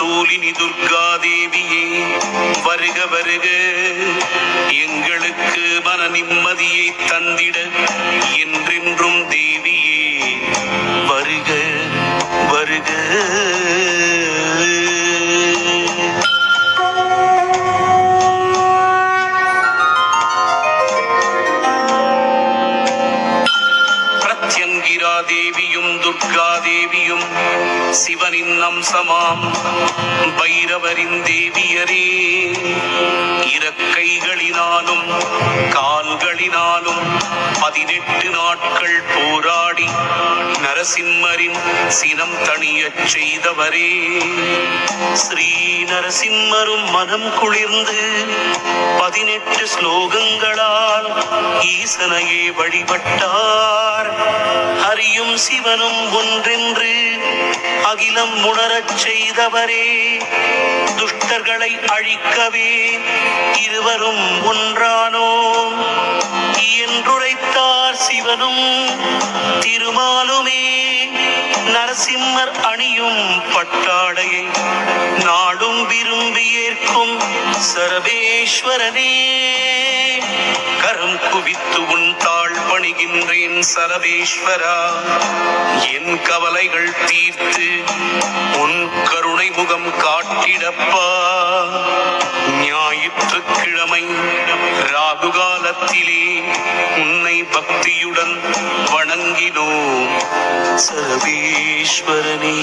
சூலினி துர்கா தேவியே வருக வருக. எங்களுக்கு மன நிம்மதியை தந்திட நாம் பைரவரின் தேவியரே இறக்கைகளினாலும் கால்கள் கால்களினாலும் பதினெட்டு நாட்கள் போராடி நரசிம்மரின் சினம் தணியச் செய்தவரே. ஸ்ரீ நரசிம்மரும் மனம் குளிர்ந்து பதினெட்டு ஸ்லோகங்களால் ஈசனையே வழிபட்டார். ஹரியும் சிவனும் ஒன்றென்று அகிலம் உணரச் செய்தவரே. துஷ்டர்களை அழிக்கவே இருவரும் ஒன்றானோ என்றுரைத்தார் சிவனும் திருமாலுமே. நரசிம்மர் அணியும் பட்டாடையை நாடும் விரும்பி ஏற்கும் சரபேஸ்வரனே. கரம் குவித்து உன் தாழ் பணிகின்றேன் சரபேஸ்வரா. என் கவலைகள் தீர்த்து உன் கருணை முகம் காட்டிடப்பா. ஞாயிற்றுக்கிழமை ராகுகாலத்திலே உன்னை பக்தியுடன் வணங்கினோம். சர்வேஸ்வரனே.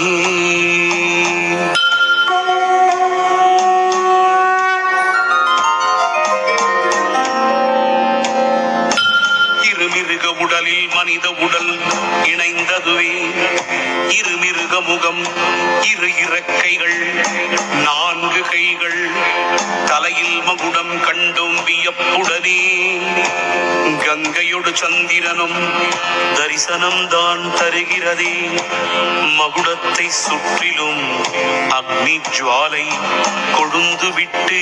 இருமிருக உடலில் மனித உடல் இணைந்ததுவே. இருமிருக முகம் இரு இறக்கைகள் நான்கு கைகள். தலையில் மகுடம் கண்டும் வியப்புடனே கங்கையொடு சந்திரனும் தரிசனம் தான் தருகிறதே. மகுடத்தை சுற்றிலும் அக்னி ஜுவாலை கொழுந்து விட்டு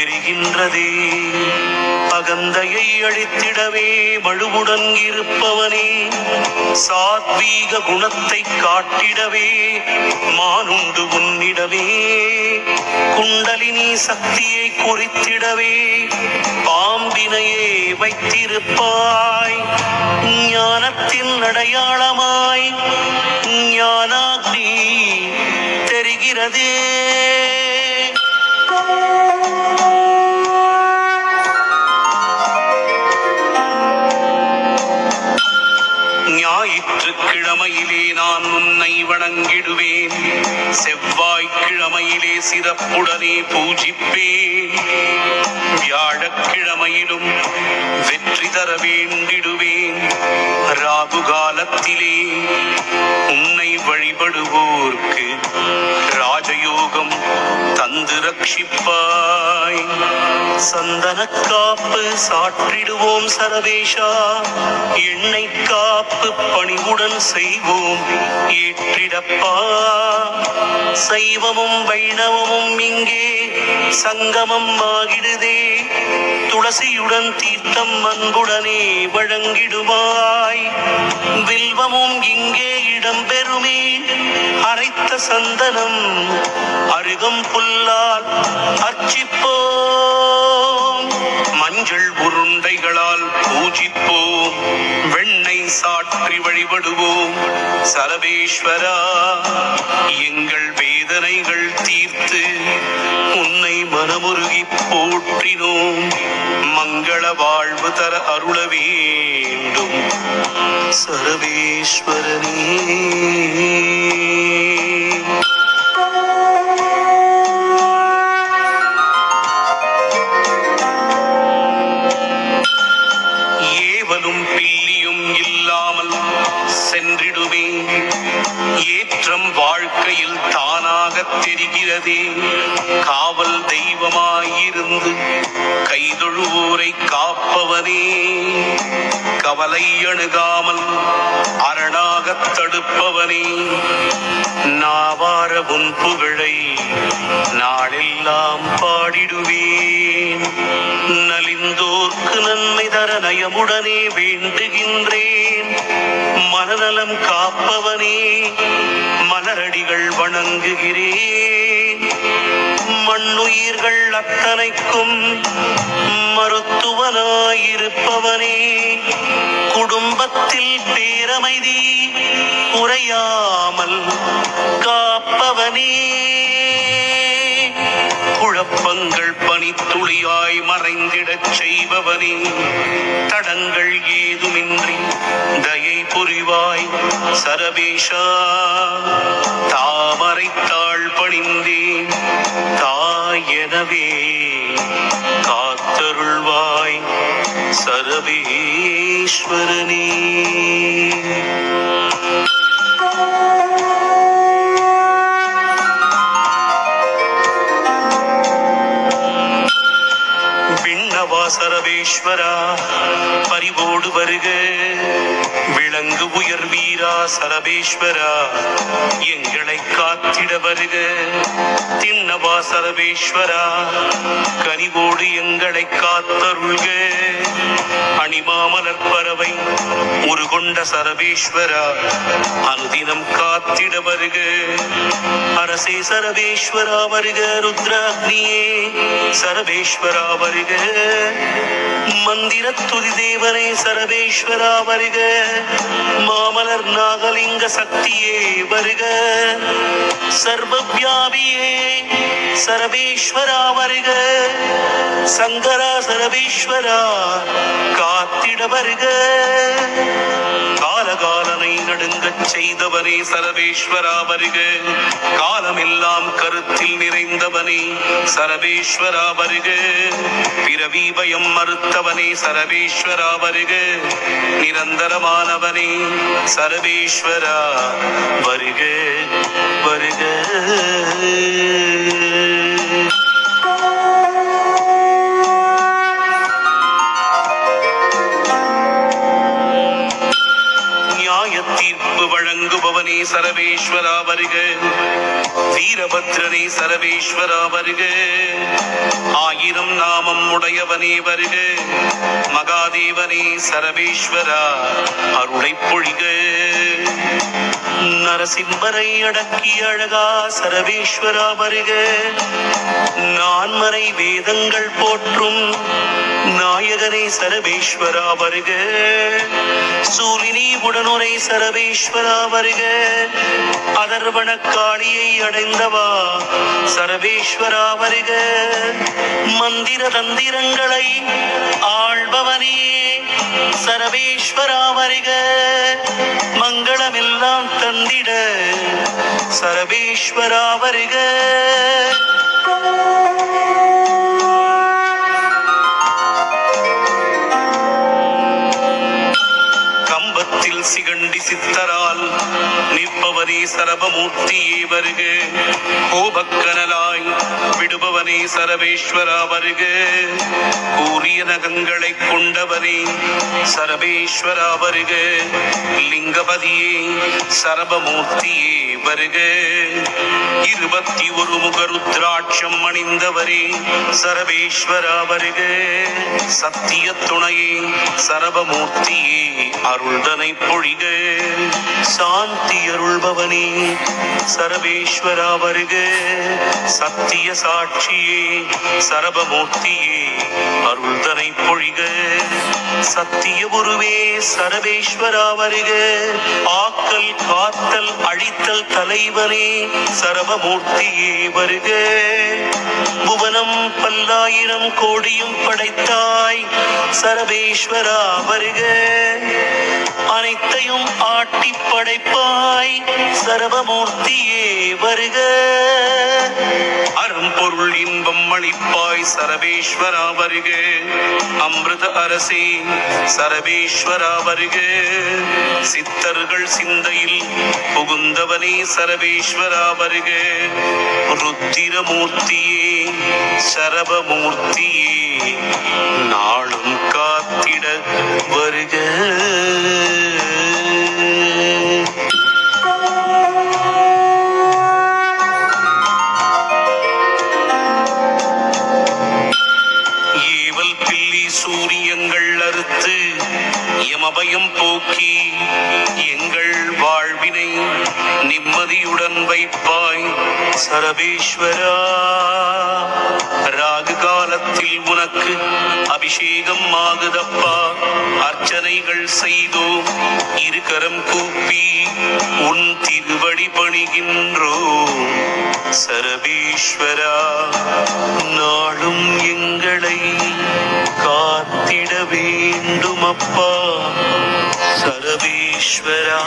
எரிகின்றதே. அகந்தையை அழித்திடவே மழுவுடன் இருப்பவனே. சாத்வீக குணத்தை காட்டிடவே மானுண்டு உன்னிடவே. குண்டலினி சக்தியை குறித்திடவே பாம்பினையே வைத்திருப்பாய். ஞானத்தின் அடையாளமாய் ஞானாக்னி தெரிகிறதே. செவ்வாயிலே நான் உன்னை வணங்கிடுவேன். செவ்வாய்க்கிழமையிலே சிறப்புடனே பூஜிப்பேன். வியாழக்கிழமையிலும் வெற்றி தர வேண்டிடுவேன். ராகு காலத்திலே உன்னை வழிபடுவோர்க்கு ராஜயோகம் தந்து ரட்சிப்பாய். சந்தன காப்பு சாற்றிடுவோம் சரவேஷா. எண்ணெய் காப்பு பணிவுடன் செய்வோம் ஏற்றிடப்பா. சைவமும் வைணவமும் இங்கே சங்கமம் ஆகிடுதே. துளசியுடன் தீர்த்தம் அன்புடனே வழங்கிடுவாய். வில்வமும் இங்கே இடம்பெறுமே. அரைத்த சந்தனம் அருகம் புல்லால் அர்ச்சிப்போ மஞ்சள் பூஜிப்போம். வெண்ணை சாற்றி வழிபடுவோம். சரவேஸ்வரா எங்கள் வேதனைகள் தீர்த்து உன்னை மனமுருகி போற்றினோம். மங்கள வாழ்வு தர அருள வேண்டும். சரவேஸ்வரனே செய்கிறதே. காவல் தெய்வமாயிருந்து கைதொழுவோரை காப்பவரே கவலை அணுகாமல் அரணாகத் தடுப்பவனே நாவார உன் புகழை நாளெல்லாம் பாடிடுவேன். நலிந்தோர்க்கு நன்மை தர நயமுடனே வேண்டுகின்றேன். மனநலம் காப்பவனே மலரடிகள் வணங்குகிறேன். மண்ணுயிர்கள் அத்தனைக்கும் மருத்துவனாயிருப்பவனே குடும்பத்தில் பேரமைதி உரையாமல் காப்பவனே. குழப்பங்கள் பனித்துளியாய் மறைந்திடச் செய்பவனே. தடங்கள் ஏதுமின்றி தயை புரிவாய் சரபேஷா. தாமரைத்தாள் பணிந்தேன் தாயனவே. காத்தருள்வாய் சரபேஸ்வரனே சரவேஸ்வரா பரிவோடு வருக. விளங்கு உயர் வீரா சரவேஸ்வரா எங்களை காத்திட வருக. திண்ணவா சர்வேஸ்வரா கனிவோடு எங்களை காத்தருள்க. அணிமாமலர் பறவை முருகொண்ட சரவேஸ்வரா அனுதினம் காத்திட வருக. அரசே சரவேஸ்வரா வருக ருத்ராக்னியே. சரவேஸ்வரா வருக. மந்திர துதி தேவனே சரவேஸ்வரா வருக. மாமலர் நாகலிங்க சக்தியே வருக. சர்வ வியாபியே. சரபீஸ்வரா வருக. சங்கரா சரபீஸ்வரா காத்திட வருக. காலனை நடுங்கச் செய்தவனே சரவேஸ்வரா வருக. காலமெல்லாம் கருத்தில் நிறைந்தவனே சரவேஸ்வரா வருக. பிறவி பயம் மறுத்தவனே சரவேஸ்வரா வருக. நிரந்தரமானவனே சரவேஸ்வரா வருக வருக. வழங்குபவனே சரவேஸ்வரா வருக. வீரபத்ரனே சரவேஸ்வரா வருக. ஆயிரம் நாமம் உடையவனே வருக. மகாதேவனே சரவேஸ்வரா அருளை பொழிக. நரசிம்மரை அடக்கி அழகா சரவேஸ்வரா வருக. நான்மறை வேதங்கள் போற்றும் நாயகனை சரவேஸ்வரா வருக. சூலினி உடனுரை சரவேஸ்வரா வருக. அதர்வன காளியை அடைந்தவா சரவேஸ்வரா வருக. மந்திர தந்திரங்களை ஆள்பவனே சரவேஸ்வரா வருக. மங்களமே தந்திட சரவேஸ்வரா வருக. கம்பத்தில் சிகண்டி சித்தரால் நிற்பவனே சரபமூர்த்தியே வருக. கோபக்கனலாய் விடுபவனே சரபேஸ்வரா வருக. கூறிய நகங்களை கொண்டவனே சரபேஸ்வரா வருக. லிங்கபதியே சரபமூர்த்தியே வருக. இருபத்தி ஒரு முகருத்ராட்சம் அணிந்தவரே சரபேஸ்வரா வருக. சத்திய துணையே சரபமூர்த்தியே அருள்தனை பொழிக சாந்தி அருள்பவனே சரவேஸ்வரா வருக. சத்திய சாட்சியே சரபமூர்த்தியே அருள்தனை பொழிக. சத்திய குருவே சரவேஸ்வரா வருக. ஆக்கல் காத்தல் அழித்தல் தலைவனே சரபமூர்த்தியே வருக. புவனம் பல்லாயிரம் கோடியும் படைத்தாய் சரவேஸ்வரா வருக. அனைத்தையும் ஆட்டிப்ப படைப்பாய் சரவமூர்த்தியே வருக. அரும்பொருள் இன்பம் அளிப்பாய் சரபேஸ்வரா வருக. அமிர்த அரசே சரபேஸ்வரா வருக. சித்தர்கள் சிந்தையில் புகுந்தவனே சரபேஸ்வரா வருக. ருத்திரமூர்த்தியே சரபமூர்த்தியே நாளும் காத்திட வருக. சூரியங்கள் அறுத்து நோக்கி எங்கள் வாழ்வினை நிம்மதியுடன் வைப்பாய். சரபேஸ்வரா ராகு காலத்தில் உனக்கு அபிஷேகம் ஆகுதப்பா. அர்ச்சனைகள் செய்தோம் இருகரம் கூப்பி உன் திருவடி பணிகின்றோ. சரபீஸ்வரா நாளும் எங்களை காத்திட வேண்டும் அப்பா சரவீஸ்வரா.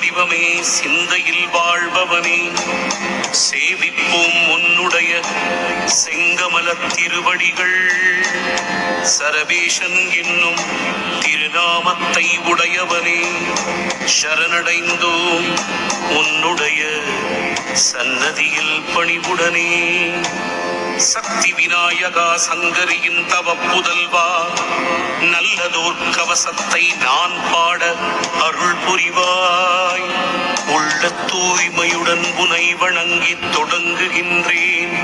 வடிவமே சிந்தையில் வாழ்பவனே. சேவிப்போம் உன்னுடைய செங்கமல திருவடிகள். சரபேஷன் என்னும் திருநாமத்தை உடையவனே. சரணடைந்தோம் உன்னுடைய சன்னதியில் பணிவுடனே. சக்தி விநாயகா சங்கரியின் தவ புதல்வா. நல்லதோர் கவசத்தை நான் பாட அருள் புரிவாய். உள்ள தூய்மையுடன் புனை வணங்கி தொடங்குகின்றேன்.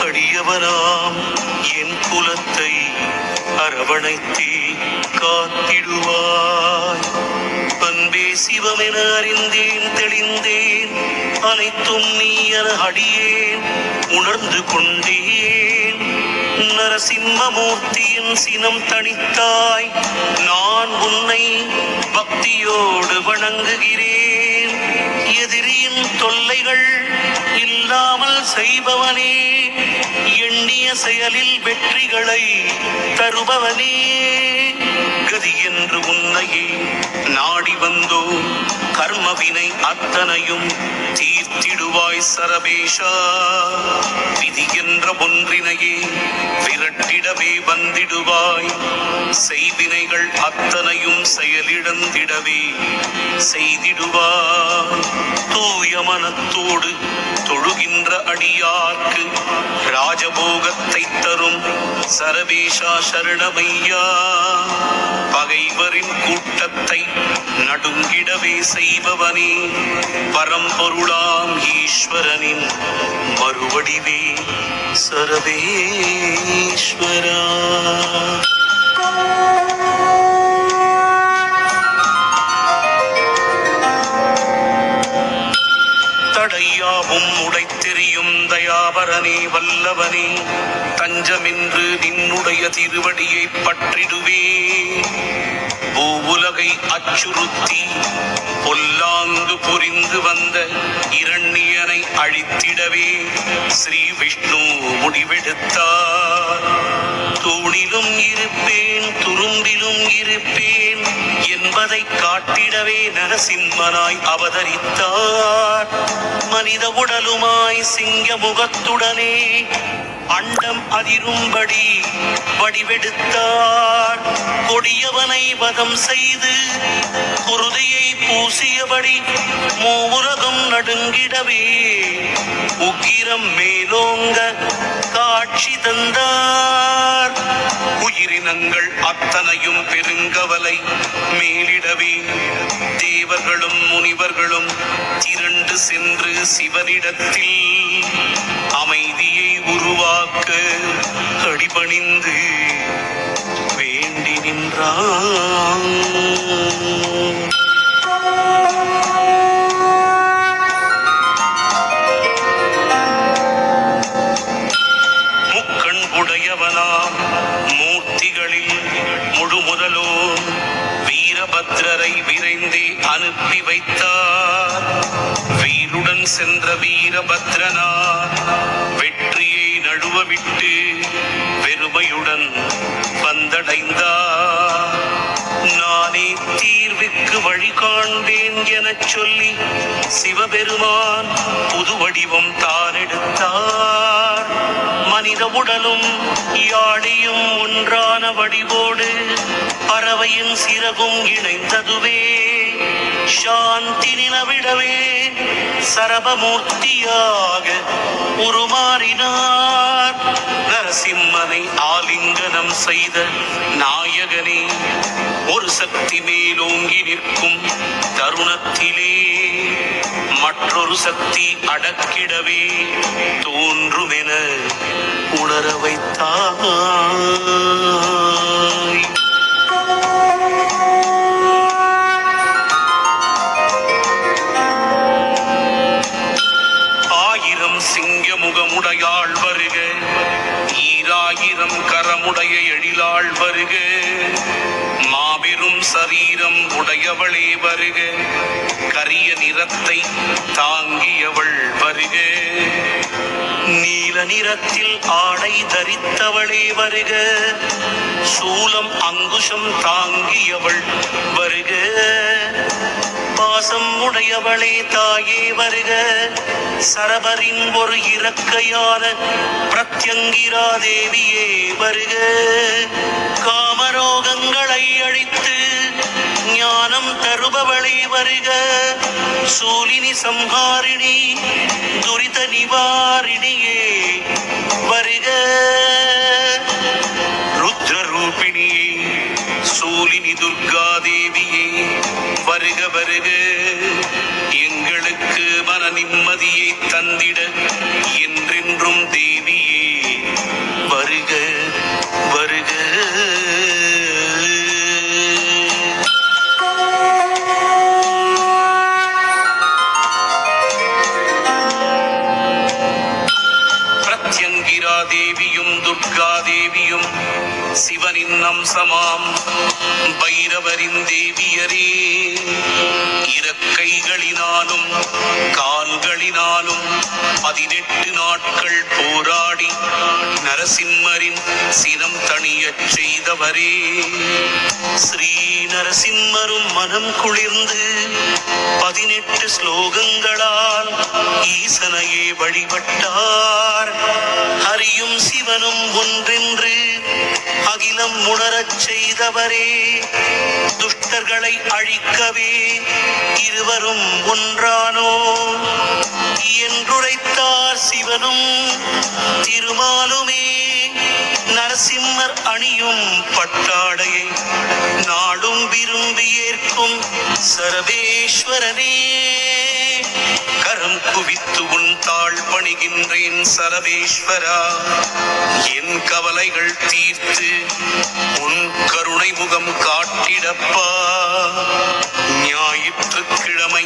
அடியவராம் என் குலத்தை அரவணைத்தே காத்திடுவாய். அன்பே சிவமென அறிந்தேன் தெளிந்தேன். அனைத்தும் நீயர் அடியேன் உணர்ந்து கொண்டேன். நரசிம்மமூர்த்தியின் சினம் தணித்தாய் நான் உன்னை பக்தியோடு வணங்குகிறேன். எதிரியின் தொல்லைகள் இல்லாமல் செய்பவனே எண்ணிய செயலில் வெற்றிகளை தருபவனே. கதி என்று உன்னையே நாடி வந்தோ கர்மவினை அத்தனையும் தீர்த்திடுவாய் சரபேஷா. விதி என்ற ஒன்றினையே விரட்டிடவே வந்திடுவாய். செய்வினைகள் அத்தனையும் செயலிழந்திடவே செய்திடுவாய். தூய மனத்தோடு தொழுகின்ற அடியார்க்கு ராஜ சரவேஷா சரணமையா. பகைவரின் கூட்டத்தை நடுங்கிடவே செய்பவனே. பரம்பொருளாம் ஈஸ்வரனின் மறுவடிவே சரவேஸ்வரா தடையாவும் உடைத்தெறியும் தயாபரனே வல்லவனே தஞ்சமின்று நின்னுடைய திருவடியை பற்றிடுவே. பூவுலகை அச்சுறுத்தி பொல்லாங்கு புரிந்து வந்த இரண்யனை அழித்திடவே ஸ்ரீ விஷ்ணு முடிவெடுத்தார். தூணிலும் இருப்பேன் குறும்பிலும் இருப்பேன் என்பதை காட்டிடவே நரசிம்மனாய் அவதரித்தார். மனித உடலுமாய் சிங்க முகத்துடனே அண்டம் அதிரும்படி வடிவெடுத்தார். கொடியவனை வதம் செய்து குருதியை பூசியபடி மூவுலகம் நடுங்கிடவே உக்கிரம் மேலோங்க காட்சி தந்தார். உயிரினங்கள் அத்தனையும் பெருங்கவலை மேலிடவே. தேவர்களும் முனிவர்களும் திரண்டு சென்று சிவனிடத்தில் அமைதியை உருவாக்க அடிபணிந்து வேண்டி நின்றான். சென்ற வீரபத்ரனார் வெற்றியை நழுவ பெருமையுடன் வெறுமையுடன் வந்தடைந்தார் நானே தீர்வுக்கு வழி காண்பேன் எனச் சொல்லி சிவபெருமான் புது வடிவம் தான் எடுத்தார் மனித உடலும் யாழியும் ஒன்றான வடிவோடு பறவையின் சிறகும் இணைந்ததுவே. சாந்தி நிலவிடவே சரபமூர்த்தியாக உருமாறினார். நரசிம்மனை ஆலிங்கனம் செய்த நாயகனே ஒரு சக்தி மேலோங்கி நிற்கும் தருணத்திலே மற்றொரு சக்தி அடக்கிடவே தோன்றுமென உணர வைத்தாய். உடைய எழிலாள் வருக. மாபெரும் சரீரம் உடையவளே வருக. கரிய நிறத்தை தாங்கியவள் வருக. நீல நிறத்தில் ஆடை தரித்தவளே வருக. சூலம் அங்குஷம் தாங்கியவள் வருக. பாசம் உடையவளே தாயே வருக. சரபரின் ஒரு இறக்கையான பிரத்யங்கிரா தேவியே வருக. காமரோகங்களை அழித்து ஞானம் தருபவளே வருக. சூலினி சம்ஹாரிணி துரித நிவாரிணியே வருக. ருத்ரரூபிணியே சூலினி துர்கா வருக வருக. எங்களுக்கு மன நிம்மதியை தந்திட என்றென்றும் தேவியே வருக வருக. பிரத்யங்கிரா தேவியும் துர்கா தேவியும் சிவனின் அம்சமாம் பைரவரின் தேவி பதினெட்டு நாட்கள் போராடி நரசிம்மரின் சினம் தணியச் செய்தவரே. ஸ்ரீ நரசிம்மரும் மனம் குளிர்ந்து பதினெட்டு ஸ்லோகங்களால் ஈசனையே வழிபட்டார். ஹரியும் சிவனும் ஒன்றென்று அகிலம் உணரச் செய்தவரே. துஷ்டர்களை அழிக்கவே இருவரும் என்றுரைத்தார் திருமாலுமே நரசிம்மர் அணியும் பட்டாடையை நாடும் விரும்பி ஏற்கும் சரவேஸ்வரனே கரம் குவித்து உன் தாழ் பணிகின்றேன் சரவேஸ்வரா என் கவலைகள் தீர்த்து உன் கருணை முகம் காட்டிடப்பா. ஞாயிற்றுக்கிழமை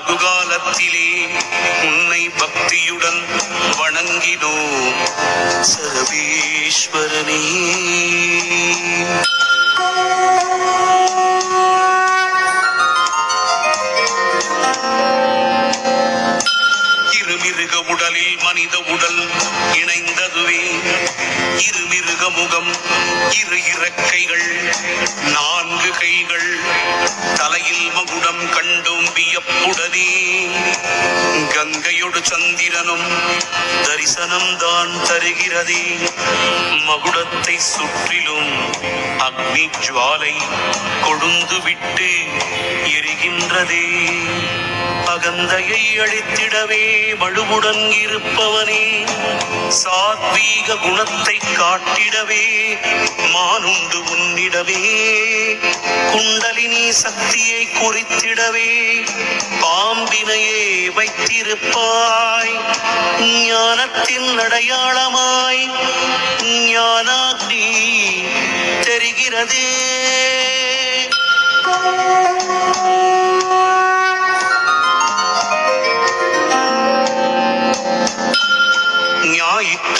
ராகு உன்னை பக்தியுடன் வணங்கினோ சரவேஸ்வரனே. உடலில் மனித உடல் இணைந்ததுவே. இருமிருக முகம் இரு இறக்கைகள் நான்கு கைகள். தலையில் மகுடம் கண்டும் வியப்புடனே கங்கையொடு சந்திரனும் தரிசனம் தான் தருகிறதே. மகுடத்தை சுற்றிலும் அக்னி ஜுவாலை கொழுந்து விட்டு எரிகின்றதே. அகந்தையை அழித்திடவே வலுவுடன் இருப்பவனே சாத்வீக குணத்தை காட்டிடவே மானுண்டு உன்னிடவே குண்டலினி சக்தியை குறித்திடவே பாம்பினையே வைத்திருப்பாய் ஞானத்தின் அடையாளமாய் ஞானாக்னி தெரிகிறதே.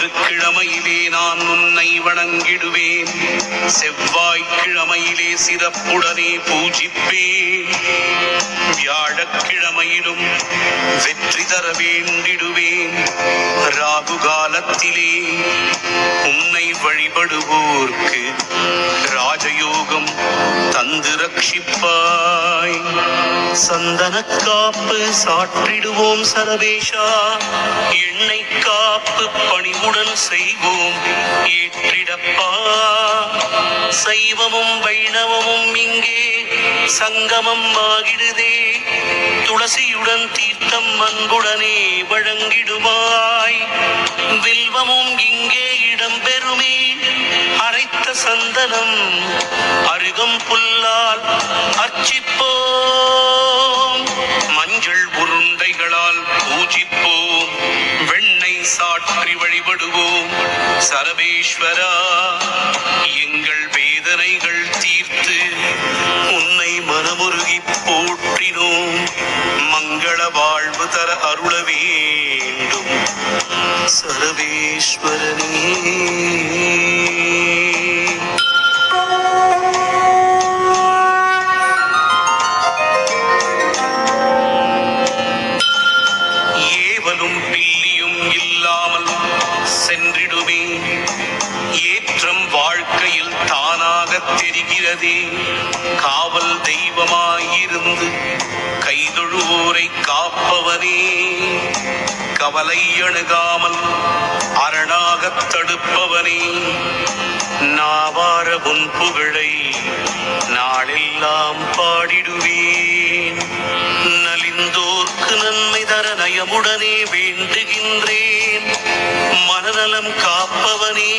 ஞாயிற்றுக்கிழமை நான் உன்னை வணங்கிடுவேன். செவ்வாய்க்கிழமையிலே சிறப்புடனே பூஜிப்பேன். வியாழக்கிழமையிலும் வெற்றி தர வேண்டிடுவேன். ராகு காலத்திலே உன்னை வழிபடுவோர்க்கு ராஜயோகம் வந்து ரட்சிப்பாய். சந்தன காப்பு சாற்றிடுவோம் சரவேஷா எண்ணெய் காப்பு பணிவுடன் செய்வோம். ஏற்றிடப்பா. சைவமும் வைணவமும் இங்கே சங்கமம் ஆகிடுதே. துளசியுடன் தீர்த்தம் அன்புடனே வழங்கிடுவாய். வில்வமும் இங்கே இடம்பெறுமே. சந்தனம் அருகம் புல்லால் அர்ச்சிப்போம். மஞ்சள் உருண்டைகளால் பூஜிப்போம். வெண்ணெய் சாற்றி வழிபடுவோம். சரபேஸ்வரா எங்கள் வேதனைகள் தீர்த்து உன்னை மனமுருகி போற்றினோம். மங்கள வாழ்வு தர அருள வேண்டும். சரவேஸ்வரனே தெரிகிறதே காவல் தெய்வமாயிருந்து கைதொழுவோரை காப்பவரே. கவலை அணுகாமல் அரணாகத் தடுப்பவனே. நாவார உன் புகழை நாளெல்லாம் பாடிடுவேன். நன்மை தர நயமுடனே வேண்டுகின்றேன். மனநலம் காப்பவனே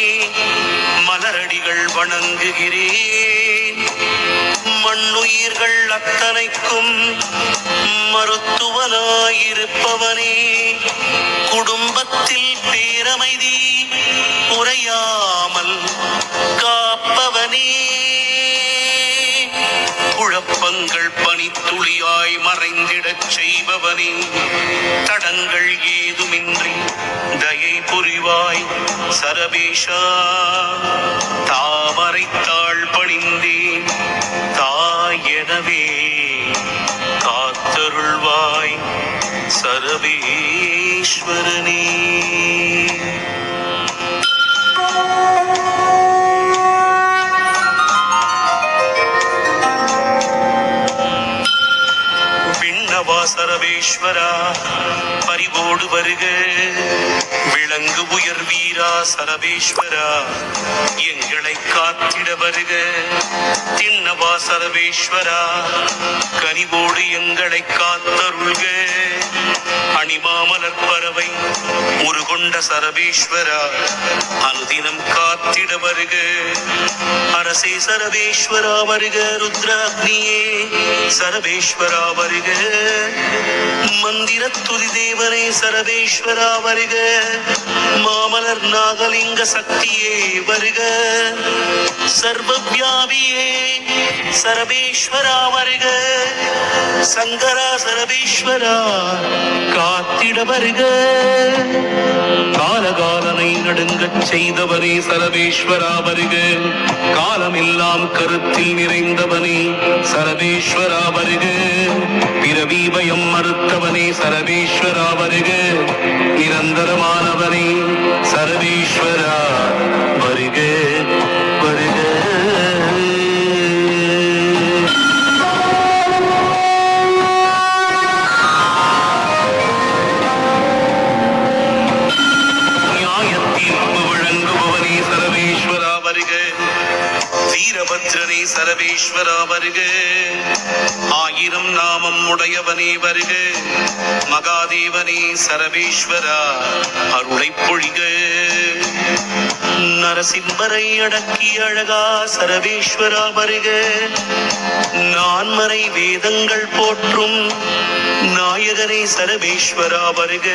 மலரடிகள் வணங்குகிறேன். மண்ணுயிர்கள் அத்தனைக்கும் மருத்துவனாயிருப்பவனே குடும்பத்தில் பேரமைதி உரையாமல் மறைந்திடச் செய்பவனே. தடங்கள் ஏதுமின்றி தயை புரிவாய் சரபேஷா. தாமரைத்தாள் பணிந்தேன் தாயெனவே காத்தருள்வாய் சரபேஸ்வரனே. சரவேஸ்வரா பரிவோடு வருக. விளங்கு உயர் வீரா சரவேஸ்வரா எங்களை காத்திட வருக. திண்ணவா சரவேஸ்வரா கனிவோடு எங்களை காத்தருள்க. அணிமாமலர் பறவை உருகொண்ட சரபீஸ்வரா அனுதினம் காத்திட வருக. அரசே சரபேஸ்வரா வருக ருத்ராக்னியே சரபேஸ்வரா வருக. மந்திர துதி தேவனே சரபேஸ்வரா வருக. மாமலர் நாகலிங்க சக்தியே வருக. சர்வவியாபியே சரபேஸ்வரா வருக. சங்கரா சரபேஸ்வரா காத்திட வருக. காலகாலனை நடுங்கச் செய்தவனே சரவேஸ்வரா வருக. காலமெல்லாம் கருத்தில் நிறைந்தவனே சரவேஸ்வரா வருக. பிறவி பயம் மறுத்தவனே சரவேஸ்வரா வருக. நிரந்தரமானவனே சரவேஸ்வரா வருக. சரவேஸ்வரா வருக. ஆயிரம் நாமம் உடையவனே வருக. மகாதேவனே சரவேஸ்வரா அருளை பொழிக. நரசிம்மரை அடக்கி அழகா சரவேஸ்வரா வருக. நான்மறை வேதங்கள் போற்றும் நாயகரை சரவேஸ்வரா வருக.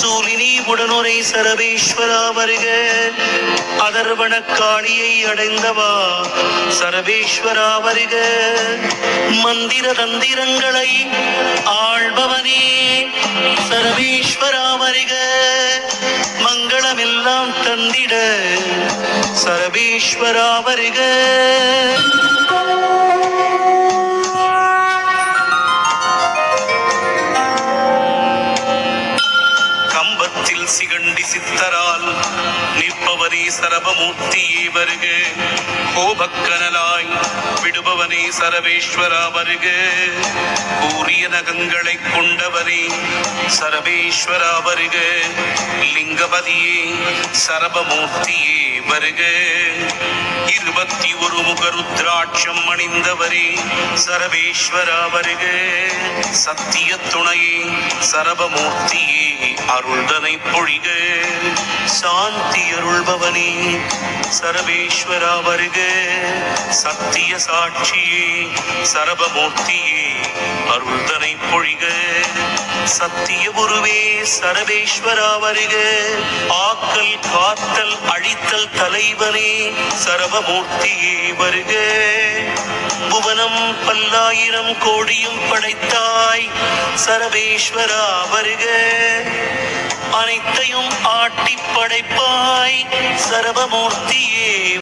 சூலினி உடனுரை சரவேஸ்வரா வருக. அதர்வன காளியை அடைந்தவா சரவேஸ்வரா வருக. மந்திர தந்திரங்களை ஆள்பவனே சரவேஸ்வரா வருக. வந்திட. சரபீஸ்வரா வருக. சிகண்டி சித்தரால் நிற்பவனே சரபமூர்த்தியே வருக. கோபக்கனலாய் விடுபவனே சரவேஸ்வரா வருக. கூறிய நகங்களை கொண்டவனே சரவேஸ்வரா வருக. லிங்கபதியே சரபமூர்த்தியே வருக. இருபத்தி ஒரு முகருத்ராட்சம் அணிந்தவரே சரவேஸ்வரா வருக. சத்திய துணையே சரபமூர்த்தியே அருள்தனை பொழிக. சாந்தி அருள்பவனே சரவேஸ்வரா வருக. சத்திய சாட்சியே சரபமூர்த்தியே அருள்தனை பொழிக. சத்திய குருவே சரவேஸ்வரா வருக. ஆக்கல் காத்தல் அழித்தல் தலைவனே சரபமூர்த்தியே வருக. புவனம் பல்லாயிரம் கோடியும் படைத்தாய். சரவேஸ்வரா வருக. அனைத்தையும் ஆட்டி படைப்பாய். சரவமூர்த்தியே